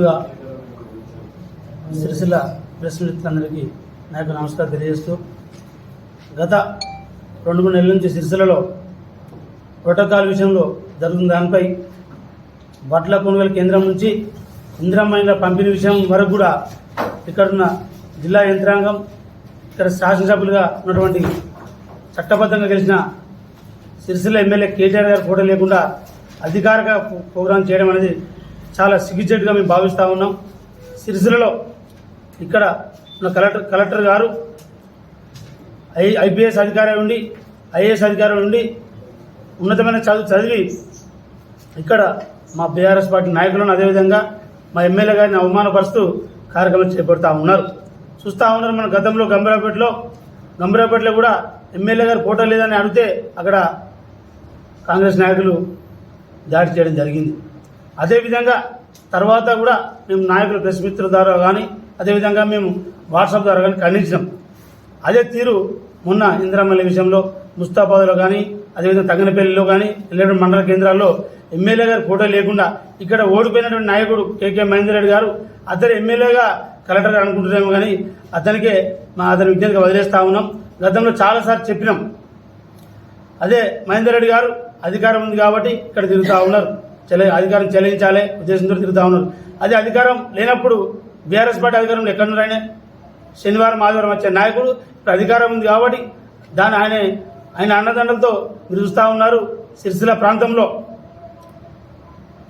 ముందుగా సిరిసిల్ల ప్రెస్ మిత్రులందరికీ నా యొక్క నమస్కారం తెలియజేస్తూ గత రెండు మూడు నెలల నుంచి సిరిసిల్లలో ప్రోటోకాల్ విషయంలో జరుగుతున్న దానిపై బట్ల కొనుగోలు కేంద్రం నుంచి ఇంద్రమైన పంపిణీ విషయం వరకు కూడా ఇక్కడున్న జిల్లా యంత్రాంగం ఇక్కడ శాసనసభ్యులుగా ఉన్నటువంటి చట్టబద్ధంగా గెలిచిన సిరిసిల్ల ఎమ్మెల్యే కేటీఆర్ గారు ఫోటో లేకుండా అధికారిక ప్రోగ్రాం చేయడం అనేది చాలా సిగ్గుచేటుగా మేము భావిస్తూ ఉన్నాం. సిరిసిలలో ఇక్కడ ఉన్న కలెక్టర్ కలెక్టర్ గారు ఐ ఐపీఎస్ అధికారి ఉండి ఐఏఎస్ అధికారి ఉండి ఉన్నతమైన చదువు చదివి ఇక్కడ మా బీఆర్ఎస్ పార్టీ నాయకులను అదేవిధంగా మా ఎమ్మెల్యే గారిని అవమానపరుస్తూ కార్యక్రమం చేపడుతూ ఉన్నారు. చూస్తూ ఉన్నారు మన గతంలో గంభీరాపేటలో. గంభీరాపేటలో కూడా ఎమ్మెల్యే గారు ఫోటో లేదని అడిగితే అక్కడ కాంగ్రెస్ నాయకులు దాడి చేయడం జరిగింది. అదేవిధంగా తర్వాత కూడా మేము నాయకుల ప్రెస్ మిత్రుల ద్వారా కానీ అదేవిధంగా మేము వాట్సాప్ ద్వారా కానీ ఖండించినాం. అదే తీరు మొన్న ఇందిరామల్లి విషయంలో ముస్తాబాద్లో కానీ అదేవిధంగా తగ్గనపల్లిలో కానీ ఎల్లెడు మండల కేంద్రాల్లో ఎమ్మెల్యే గారు ఫోటో లేకుండా ఇక్కడ ఓడిపోయినటువంటి నాయకుడు కేకే మహేందర్ రెడ్డి గారు అతను ఎమ్మెల్యేగా కలెక్టర్ అనుకుంటున్నాము కానీ అతనికే మా అతని విజ్ఞతగా వదిలేస్తా ఉన్నాం. గతంలో చాలాసార్లు చెప్పినాం. అదే మహేందర్ రెడ్డి గారు అధికారం ఉంది కాబట్టి ఇక్కడ తిరుగుతూ ఉన్నారు. చెల అధికారం చెల్లించాలి ఉద్దేశంతో తిరుగుతూ ఉన్నారు. అదే అధికారం లేనప్పుడు బీఆర్ఎస్ పార్టీ అధికారం ఎక్కడున్నారు ఆయన? శనివారం ఆదివారం వచ్చే నాయకుడు ఇప్పుడు అధికారం ఉంది కాబట్టి దాని ఆయన ఆయన అన్నదండలతో మీరు చూస్తూ ఉన్నారు సిరిసిల్ల ప్రాంతంలో.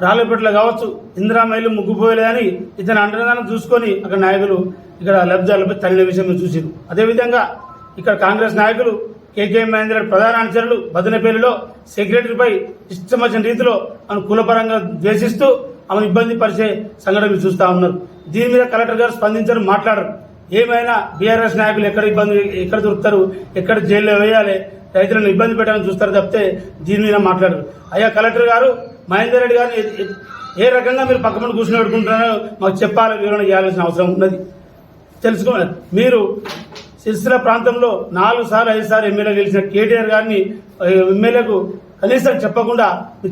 రాళ్ళపేటలో కావచ్చు ఇందిరామైలు ముగ్గుపోయలేదని ఇతని అండదానం చూసుకొని అక్కడ నాయకులు ఇక్కడ లబ్ధాలపై తల్లిన విషయం మీరు చూసారు అదేవిధంగా ఇక్కడ కాంగ్రెస్ నాయకులు కేకే మహేంద్ర రెడ్డి ప్రధాన అనుచరులు బదనపల్లిలో సెక్రటరీపై ఇష్టం వచ్చిన రీతిలో ఆమె కులపరంగా ద్వేషిస్తూ ఆమెను ఇబ్బంది పరిచే సంఘటన చూస్తా చూస్తూ ఉన్నారు. దీని మీద కలెక్టర్ గారు స్పందించరు మాట్లాడరు. ఏమైనా బీఆర్ఎస్ నాయకులు ఎక్కడ ఇబ్బంది ఎక్కడ దొరుకుతారు ఎక్కడ జైల్లో వేయాలి రైతులను ఇబ్బంది పెట్టాలని చూస్తారు తప్పితే దీని మీద మాట్లాడరు. అయ్యా కలెక్టర్ గారు మహేందర్ రెడ్డి గారిని ఏ- రకంగా మీరు పక్కపడి కూర్చుని పెట్టుకుంటున్నారో మాకు చెప్పాలి వివరణ చేయాల్సిన అవసరం ఉన్నది. తెలుసుకో మీరు సిరిసిల్ల ప్రాంతంలో నాలుగు సార్లు ఐదు సార్లు ఎమ్మెల్యే గెలిచిన కేటీఆర్ గారిని ఎమ్మెల్యేకు కనీసం చెప్పకుండా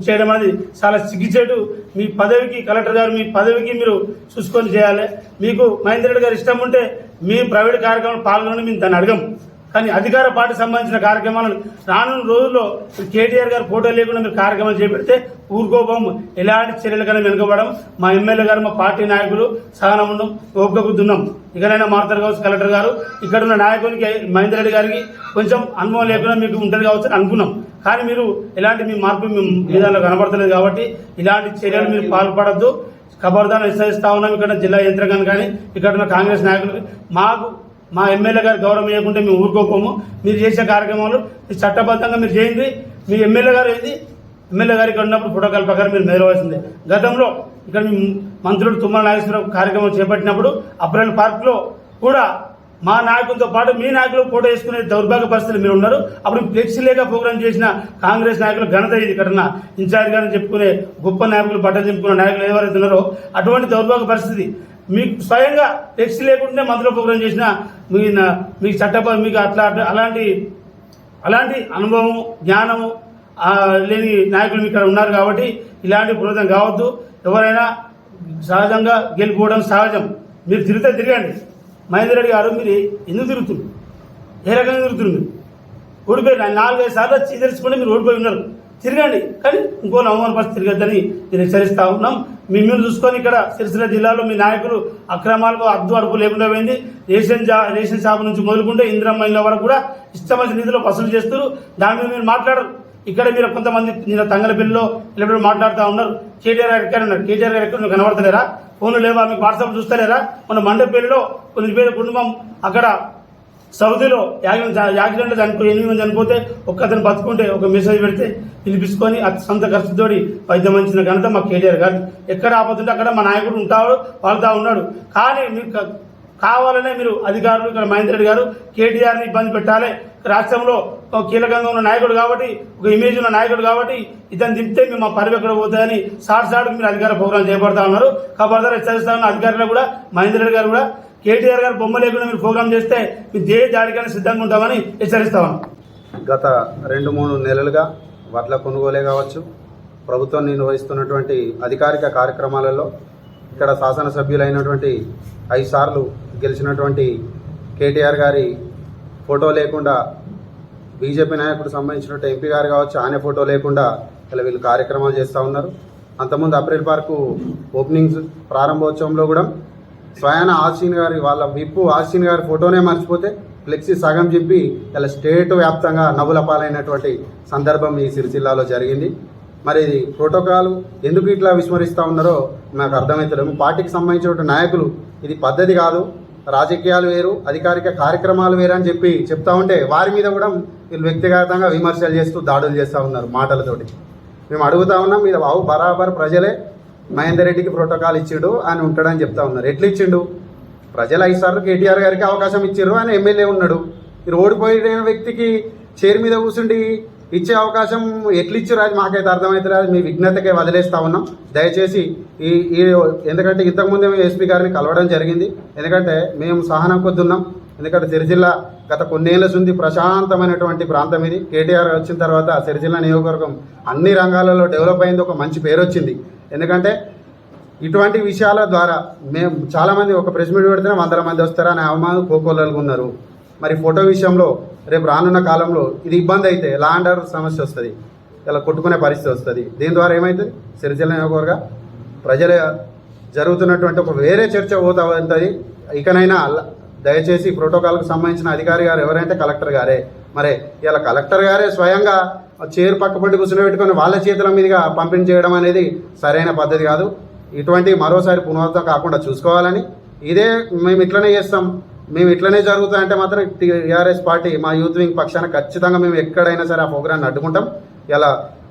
చేయడం అనేది చాలా సిగ్గుచేటు. మీ పదవికి కలెక్టర్ గారు మీ పదవికి మీరు చూసుకొని చేయాలి. మీకు మహేందర్ రెడ్డి గారు ఇష్టం ఉంటే మీ ప్రైవేట్ కార్యక్రమంలో పాల్గొని మేము దాన్ని అడగం. కానీ అధికార పార్టీ సంబంధించిన కార్యక్రమాలను రానున్న రోజుల్లో కేటీఆర్ గారు ఫోటో లేకుండా మీరు కార్యక్రమాలు చేపెడితే ఊరుకోబం. ఎలాంటి చర్యలకైనా వెనుకబడం. మా ఎమ్మెల్యే గారు మా పార్టీ నాయకులు సహనం ఉండం ఓపికకుద్దున్నాం ఇకనైనా మారుతారు కావచ్చు కలెక్టర్ గారు. ఇక్కడ ఉన్న నాయకునికి మహేందర్ రెడ్డి గారికి కొంచెం అనుభవం లేకుండా మీకు ఉంటుంది కావచ్చు అని అనుకున్నాం. కానీ మీరు ఎలాంటి మీ మార్పు మీ విధానంలో కనబడతలేదు కాబట్టి ఇలాంటి చర్యలు మీరు పాల్పడద్దు. కబర్దాన్ని హెచ్చరిస్తా ఉన్నాం. ఇక్కడ జిల్లా యంత్రాంగాన్ని కానీ ఇక్కడ ఉన్న కాంగ్రెస్ నాయకులు మాకు మా ఎమ్మెల్యే గారు గౌరవం ఇవ్వకుంటే మేము ఊరుకోపోము మీరు చేసే కార్యక్రమాలు మీరు చట్టబద్ధంగా మీరు చేయండి. మీ ఎమ్మెల్యే గారు ఏంది? ఎమ్మెల్యే గారు ఇక్కడ ఉన్నప్పుడు ప్రోటోకాల్ ప్రకారం మీరు మెదలవలసిందే. గతంలో ఇక్కడ మీ మంత్రులు తుమ్మల నాగేశ్వరరావు కార్యక్రమం చేపట్టినప్పుడు అప్రైల్ పార్క్లో కూడా మా నాయకులతో పాటు మీ నాయకులు ఫోటో వేసుకునే దౌర్భాగ్య పరిస్థితులు మీరు ఉన్నారు. అప్పుడు ఫ్లెక్సీ లేక ప్రోగ్రామ్ చేసిన కాంగ్రెస్ నాయకులు ఘనత ఇది ఘటన. ఇన్ఛార్జ్ గారిని చెప్పుకునే గొప్ప నాయకులు బట్టలు చెప్పుకునే నాయకులు ఎవరైతే ఉన్నారో అటువంటి దౌర్భాగ్య పరిస్థితి మీకు స్వయంగా టెక్స్ట్ లేకుండానే మంత్రుల ప్రోగ్రామ్ చేసిన మీ మీకు చట్ట మీకు అట్లా అట్లా- అలాంటి అలాంటి అనుభవం జ్ఞానము లేని నాయకులు ఇక్కడ ఉన్నారు కాబట్టి ఇలాంటి పురోగతం కావద్దు. ఎవరైనా సహజంగా గెలిపోవడం సహజం. మీరు తిరిగితే తిరగండి. మహేందర్ రెడ్డి గారు మీరు ఎందుకు తిరుగుతుంది ఏ రకంగా తిరుగుతుంది మీరు? ఓడిపోయి నాలుగైదు సార్లు చీదరించుకుంటే మీరు ఓడిపోయి ఉన్నారు. తిరగండి. కానీ ఇంకో అవమాన పరిస్థితి తిరగద్దని నేను హెచ్చరిస్తా ఉన్నాం. మిమ్మల్ని చూసుకొని ఇక్కడ సిరిసిల్ల జిల్లాలో మీ నాయకులు అక్రమాలకు అద్దు అడుపు లేకుండా పోయింది. రేషన్ జా రేషన్ షాప్ నుంచి మొదలుకుంటే ఇందిరమ్మ ఇళ్ళ వరకు కూడా ఇష్టమైన నిధులు వసూలు చేస్తారు దాని మీద మీరు మాట్లాడరు. ఇక్కడ మీరు కొంతమంది నిన్న తంగలపల్లిలో ఇలా మాట్లాడుతూ ఉన్నారు. కేటీఆర్ గారు ఎక్కడ ఉన్నారు? కేటీఆర్ గారు ఎక్కడ కనబడతలేరా? ఫోన్లు లేవా? మీకు వాట్సాప్ చూస్తలేరా? మన మండపల్లిలో కొన్ని పేరు కుటుంబం అక్కడ సౌదీలో యాక్సిడెంట్ చనిపోయి ఎనిమిది మంది చనిపోతే ఒక్క అతను బతుకుంటే ఒక మెసేజ్ పెడితే పిలిపించుకొని అతని సొంత ఖర్చుతోటి వైద్యం అందించిన ఘనత మా కేటీఆర్ గారు ఎక్కడ ఆపదుంటే అక్కడ మా నాయకుడు ఉంటాడు వాళ్ళతో ఉన్నాడు. కానీ మీకు కావాలనే మీరు అధికారులు ఇక్కడ మహేందర్ రెడ్డి గారు కేటీఆర్ని ఇబ్బంది పెట్టాలి. రాష్ట్రంలో ఒక కీలకంగా ఉన్న నాయకుడు కాబట్టి ఒక ఇమేజ్ ఉన్న నాయకుడు కాబట్టి ఇతను దింపితే మేము మా పరివి ఎక్కడ పోతుందని సార్ సార్ మీరు అధికార ప్రోగ్రాం చేపడతా ఉన్నారు. కాబట్టి హెచ్చరిస్తా ఉన్న అధికారులు కూడా మహేందర్ రెడ్డి గారు కూడా కేటీఆర్ గారు బొమ్మ లేకుండా మీరు ప్రోగ్రామ్ చేస్తే మీ దే దాడికైనా సిద్ధంగా ఉంటామని హెచ్చరిస్తాం గత రెండు మూడు నెలలుగా వడ్ల కొనుగోలే కావచ్చు ప్రభుత్వం నిర్వహిస్తున్నటువంటి అధికారిక కార్యక్రమాలలో ఇక్కడ శాసనసభ్యులైనటువంటి ఐదు సార్లు గెలిచినటువంటి కేటీఆర్ గారి ఫోటో లేకుండా బీజేపీ నాయకుడు సంబంధించినట్టు ఎంపీ గారు కావచ్చు ఆయన ఫోటో లేకుండా ఇలా వీళ్ళు కార్యక్రమాలు చేస్తూ ఉన్నారు. అంతకుముందు అప్రిల్ పార్కు ఓపెనింగ్స్ ప్రారంభోత్సవంలో కూడా స్వయాన ఆసిన్ గారి వాళ్ళ విప్పు ఆసిన్ గారి ఫోటోనే మర్చిపోతే ఫ్లెక్సీ సగం చెప్పి ఇలా స్టేట్ వ్యాప్తంగా నవ్వుల పాలైనటువంటి సందర్భం ఈ సిరిసిల్లాలో జరిగింది. మరి ఇది ప్రోటోకాల్ ఎందుకు ఇట్లా విస్మరిస్తూ ఉన్నారో నాకు అర్థమవుతలేదు పార్టీకి సంబంధించిన నాయకులు ఇది పద్ధతి కాదు. రాజకీయాలు వేరు అధికారిక కార్యక్రమాలు వేరు అని చెప్పి చెప్తా ఉంటే వారి మీద కూడా వీళ్ళు వ్యక్తిగతంగా విమర్శలు చేస్తూ దాడులు చేస్తూ ఉన్నారు మాటలతోటి. మేము అడుగుతా ఉన్నాం మీరు బాబు బరాబర్ ప్రజలే మహేందర్ రెడ్డికి ప్రోటోకాల్ ఇచ్చిండు అని ఉంటాడని చెప్తా ఉన్నారు. ఎట్లా ఇచ్చిండు? ప్రజలు ఐదు సార్లు కేటీఆర్ గారికి అవకాశం ఇచ్చారు ఆయన ఎమ్మెల్యే ఉన్నాడు. మీరు ఓడిపోయిన వ్యక్తికి చైర్ మీద కూర్చుండి ఇచ్చే అవకాశం ఎట్లు ఇచ్చారు అది మాకైతే అర్థమైతే అది మీ విఘ్నతకే వదిలేస్తా ఉన్నాం. దయచేసి ఈ ఈ ఎందుకంటే ఇంతకుముందే మేము ఎస్పీ గారిని కలవడం జరిగింది. ఎందుకంటే మేము సహనం కొద్దున్నాం. ఎందుకంటే సిరిజిల్ల గత కొన్నేళ్ళ నుండి ప్రశాంతమైనటువంటి ప్రాంతం ఇది. కేటీఆర్ వచ్చిన తర్వాత సిరిజిల్ల నియోజకవర్గం అన్ని రంగాలలో డెవలప్ అయింది. ఒక మంచి పేరు వచ్చింది. ఎందుకంటే ఇటువంటి విషయాల ద్వారా మేము చాలామంది ఒక ప్రెస్ మీట్ పెడితేనే వందల మంది వస్తారా అనే అవమానం కోకోలలుగా ఉన్నారు. మరి ఫోటో విషయంలో రేపు రానున్న కాలంలో ఇది ఇబ్బంది అయితే లా అండ్ ఆర్డర్ సమస్య వస్తుంది. ఇలా కొట్టుకునే పరిస్థితి వస్తుంది. దీని ద్వారా ఏమవుతుంది సిరిజిల్ల నియోజకవర్గ ప్రజల జరుగుతున్నటువంటి ఒక వేరే చర్చ పోతా ఉంటుంది. ఇకనైనా దయచేసి ప్రోటోకాల్కు సంబంధించిన అధికారి గారు ఎవరంటే కలెక్టర్ గారే మరి ఇలా కలెక్టర్ గారే స్వయంగా చైర్ పక్కపట్టి కూర్చుని పెట్టుకొని వాళ్ళ చేతుల మీదుగా పంపిణీ చేయడం అనేది సరైన పద్ధతి కాదు. ఇటువంటి మరోసారి పునరావృతం కాకుండా చూసుకోవాలని. ఇదే మేము ఇట్లనే చేస్తాం. మేము ఇట్లనే జరుగుతాయంటే మాత్రం టీఆర్ఎస్ పార్టీ మా యూత్ వింగ్ పక్షాన ఖచ్చితంగా మేము ఎక్కడైనా సరే ఆ ప్రోగ్రాన్ని అడ్డుకుంటాం. ఇలా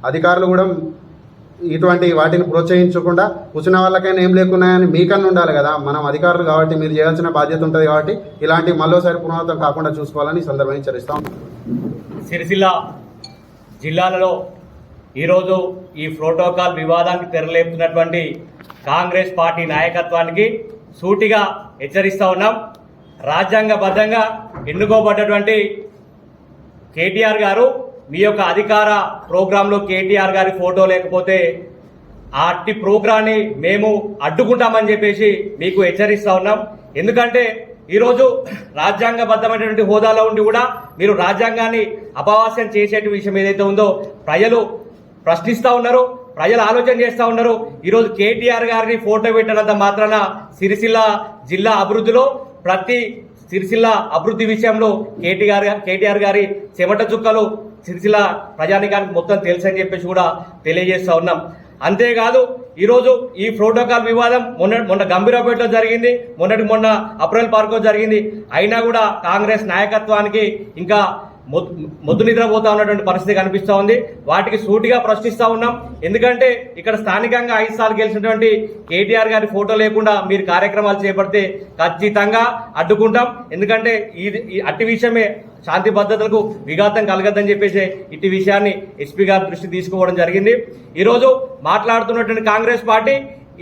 అధికారులు కూడా ఇటువంటి వాటిని ప్రోత్సహించకుండా కూర్చున్న వాళ్ళకైనా ఏం లేకున్నాయని మీకన్నా ఉండాలి కదా. మనం అధికారులు కాబట్టి మీరు చేయాల్సిన బాధ్యత ఉంటుంది కాబట్టి ఇలాంటి మరోసారి పునరావృతం కాకుండా చూసుకోవాలని సందర్భం సందర్భంగా హెచ్చరిస్తాం సిరిసిల్ల జిల్లాలలో ఈరోజు ఈ ప్రోటోకాల్ వివాదానికి తెరలేపుతున్నటువంటి కాంగ్రెస్ పార్టీ నాయకత్వానికి సూటిగా హెచ్చరిస్తూ ఉన్నాం. రాజ్యాంగబద్ధంగా ఎన్నుకోబడ్డటువంటి కేటీఆర్ గారు మీ యొక్క అధికార ప్రోగ్రాంలో కేటీఆర్ గారి ఫోటో లేకపోతే అట్టి ప్రోగ్రాన్ని మేము అడ్డుకుంటామని చెప్పేసి మీకు హెచ్చరిస్తా ఉన్నాం. ఎందుకంటే ఈరోజు రాజ్యాంగబద్ధమైనటువంటి హోదాలో ఉండి కూడా మీరు రాజ్యాంగాన్ని అపవాస్యం చేసేటి విషయం ఏదైతే ఉందో ప్రజలు ప్రశ్నిస్తూ ఉన్నారు ప్రజలు ఆలోచన చేస్తూ ఉన్నారు. ఈరోజు కేటీఆర్ గారిని ఫోటో పెట్టినంత మాత్రాన సిరిసిల్ల జిల్లా అభివృద్ధిలో ప్రతి సిరిసిల్ల అభివృద్ధి విషయంలో కేటీఆర్ కేటీఆర్ గారి చెమట చుక్కలు సిరిసిల్ల ప్రజానికానికి మొత్తం తెలుసు అని చెప్పేసి కూడా తెలియజేస్తూ ఉన్నాం. అంతేకాదు ఈరోజు ఈ ప్రోటోకాల్ వివాదం మొన్న మొన్న గంభీరపేటలో జరిగింది మొన్నటి మొన్న అప్రిల్ పార్క్లో జరిగింది. అయినా కూడా కాంగ్రెస్ నాయకత్వానికి ఇంకా మొద్దు నిద్రపోతా ఉన్నటువంటి పరిస్థితి కనిపిస్తూ ఉంది. వాటికి సూటిగా ప్రశ్నిస్తూ ఉన్నాం. ఎందుకంటే ఇక్కడ స్థానికంగా ఐదు సార్లు గెలిచినటువంటి కేటీఆర్ గారి ఫోటో లేకుండా మీరు కార్యక్రమాలు చేపడితే ఖచ్చితంగా అడ్డుకుంటాం. ఎందుకంటే ఇది ఈ అట్టి విషయమే శాంతి భద్రతలకు విఘాతం కలగద్దని చెప్పేసి ఇట్టి విషయాన్ని ఎస్పీ గారి దృష్టి తీసుకోవడం జరిగింది. ఈరోజు మాట్లాడుతున్నటువంటి కాంగ్రెస్ పార్టీ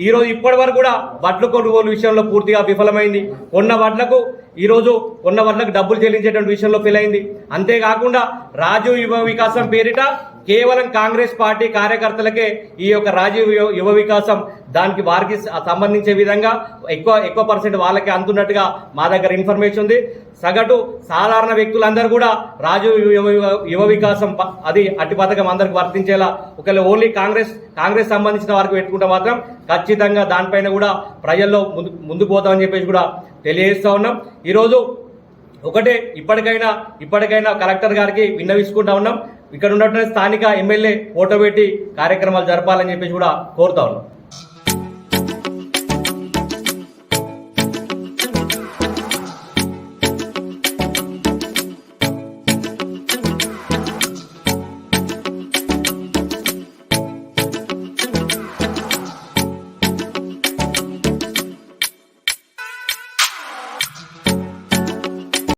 ఈరోజు ఇప్పటి వరకు కూడా వడ్లు కొనుగోలు విషయంలో పూర్తిగా విఫలమైంది. కొన్న వడ్లకు ఈరోజు ఉన్న వాళ్ళకి డబ్బులు చెల్లించేటువంటి విషయంలో ఫెయిల్ అయింది. అంతేకాకుండా రాజు యువ వికాసం పేరిట కేవలం కాంగ్రెస్ పార్టీ కార్యకర్తలకే ఈ యొక్క రాజీవ్ యువ- వికాసం దానికి వారికి సంబంధించే విధంగా ఎక్కువ ఎక్కువ పర్సెంట్ వాళ్ళకి అందుతున్నట్టుగా మా దగ్గర ఇన్ఫర్మేషన్ ఉంది. సగటు సాధారణ వ్యక్తులందరూ కూడా రాజు యువ యువ- వికాసం అది అట్టి పథకం అందరికి వర్తించేలా ఒకవేళ ఓన్లీ కాంగ్రెస్ కాంగ్రెస్ సంబంధించిన వారికి పెట్టుకుంటే మాత్రం ఖచ్చితంగా దానిపైన కూడా ప్రజల్లో ముందు ముందుకు పోతామని చెప్పేసి కూడా తెలియజేస్తూ ఉన్నాం. ఈరోజు ఒకటే ఇప్పటికైనా ఇప్పటికైనా కలెక్టర్ గారికి విన్నవించుకుంటా ఉన్నాం. ఇక్కడ ఉన్నటువంటి స్థానిక ఎమ్మెల్యే ఓటో పెట్టి కార్యక్రమాలు జరపాలని చెప్పేసి కూడా కోరుతా ఉన్నాం.